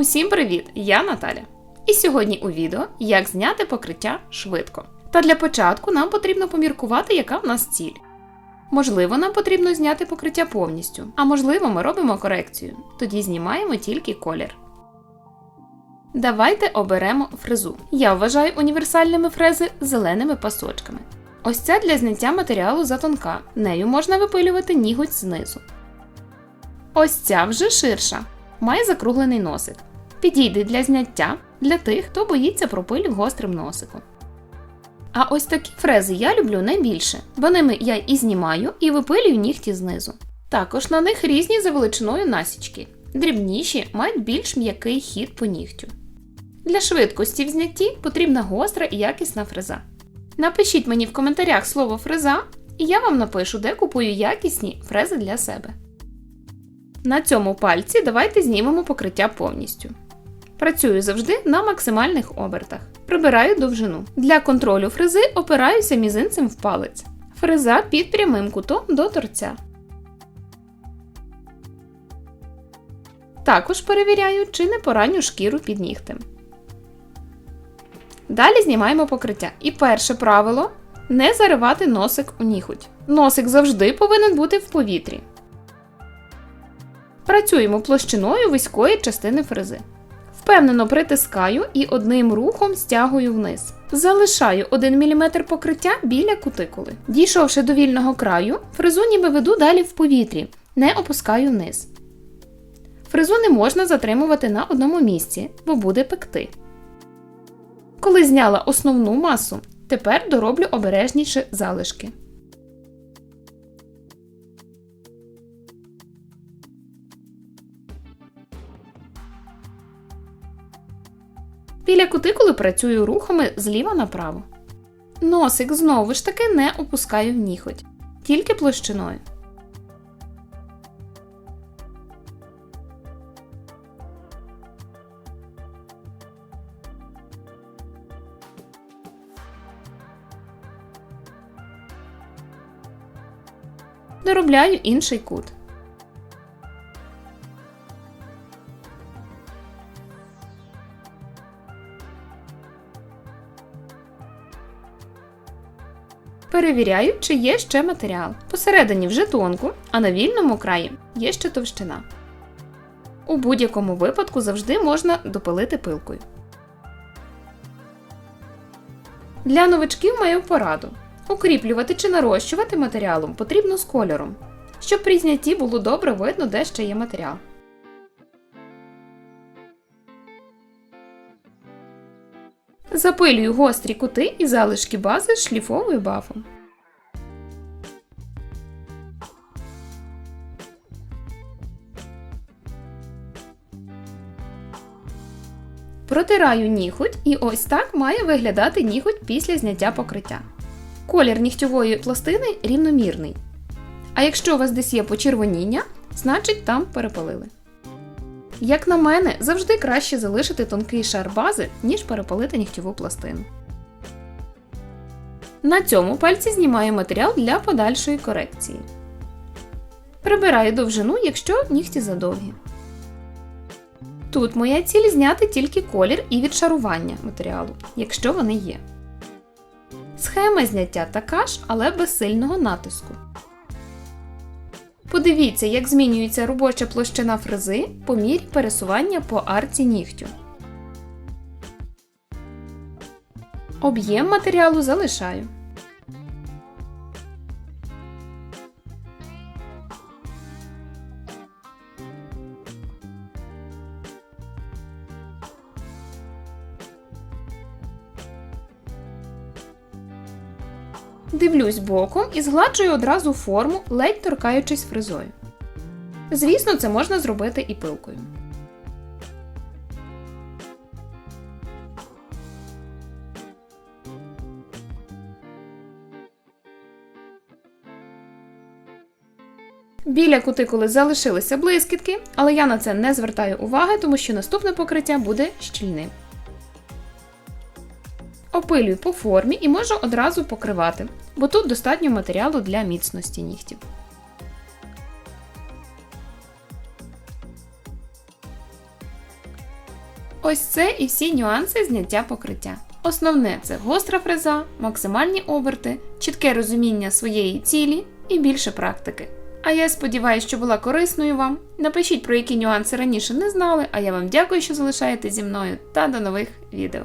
Усім привіт! Я Наталя. І сьогодні у відео як зняти покриття швидко. Та для початку нам потрібно поміркувати, яка в нас ціль. Можливо, нам потрібно зняти покриття повністю, а можливо, ми робимо корекцію. Тоді знімаємо тільки колір. Давайте оберемо фрезу. Я вважаю універсальними фрези зеленими пасочками. Ось ця для зняття матеріалу затонка. Нею можна випилювати ніготь знизу. Ось ця вже ширша. Має закруглений носик. Підійде для зняття для тих, хто боїться пропилів гострим носиком. А ось такі фрези я люблю найбільше, бо ними я і знімаю, і випилюю нігті знизу. Також на них різні за величиною насічки. Дрібніші мають більш м'який хід по нігтю. Для швидкості в знятті потрібна гостра і якісна фреза. Напишіть мені в коментарях слово фреза, і я вам напишу, де купую якісні фрези для себе. На цьому пальці давайте знімемо покриття повністю. Працюю завжди на максимальних обертах. Прибираю довжину. Для контролю фрези опираюся мізинцем в палець. Фреза під прямим кутом до торця. Також перевіряю, чи не пораню шкіру під нігтем. Далі знімаємо покриття. І перше правило не заривати носик у ніготь. Носик завжди повинен бути в повітрі. Працюємо площиною вузької частини фрези. Впевнено притискаю і одним рухом стягую вниз. Залишаю 1 мм покриття біля кутикули. Дійшовши до вільного краю, фрезу ніби веду далі в повітрі, не опускаю вниз. Фрезу не можна затримувати на одному місці, бо буде пекти. Коли зняла основну масу, тепер дороблю обережніше залишки. Біля кутикули працюю рухами зліва направо. Носик знову ж таки не опускаю в ніготь, тільки площиною. Доробляю інший кут. Перевіряю, чи є ще матеріал. Посередині вже тонку, а на вільному краї є ще товщина. У будь-якому випадку завжди можна допилити пилкою. Для новичків маю пораду. Укріплювати чи нарощувати матеріалом потрібно з кольором, щоб при знятті було добре видно, де ще є матеріал. Запилюю гострі кути і залишки бази шліфовою бафом. Протираю ніготь і ось так має виглядати ніготь після зняття покриття. Колір нігтьової пластини рівномірний. А якщо у вас десь є почервоніння, значить там перепалили. Як на мене, завжди краще залишити тонкий шар бази, ніж перепалити нігтьову пластину. На цьому пальці знімаю матеріал для подальшої корекції. Прибираю довжину, якщо нігті задовгі. Тут моя ціль зняти тільки колір і відшарування матеріалу, якщо вони є. Схема зняття така ж, але без сильного натиску. Подивіться, як змінюється робоча площина фрези по мірі пересування по арці нігтю. Об'єм матеріалу залишаю. Дивлюсь боком і згладжую одразу форму, ледь торкаючись фрезою. Звісно, це можна зробити і пилкою. Біля кутикули залишилися блискітки, але я на це не звертаю уваги, тому що наступне покриття буде щільним. Опилюю по формі і можу одразу покривати, бо тут достатньо матеріалу для міцності нігтів. Ось це і всі нюанси зняття покриття. Основне це гостра фреза, максимальні оберти, чітке розуміння своєї цілі і більше практики. А я сподіваюся, що була корисною вам. Напишіть, про які нюанси раніше не знали, а я вам дякую, що залишаєте зі мною та до нових відео.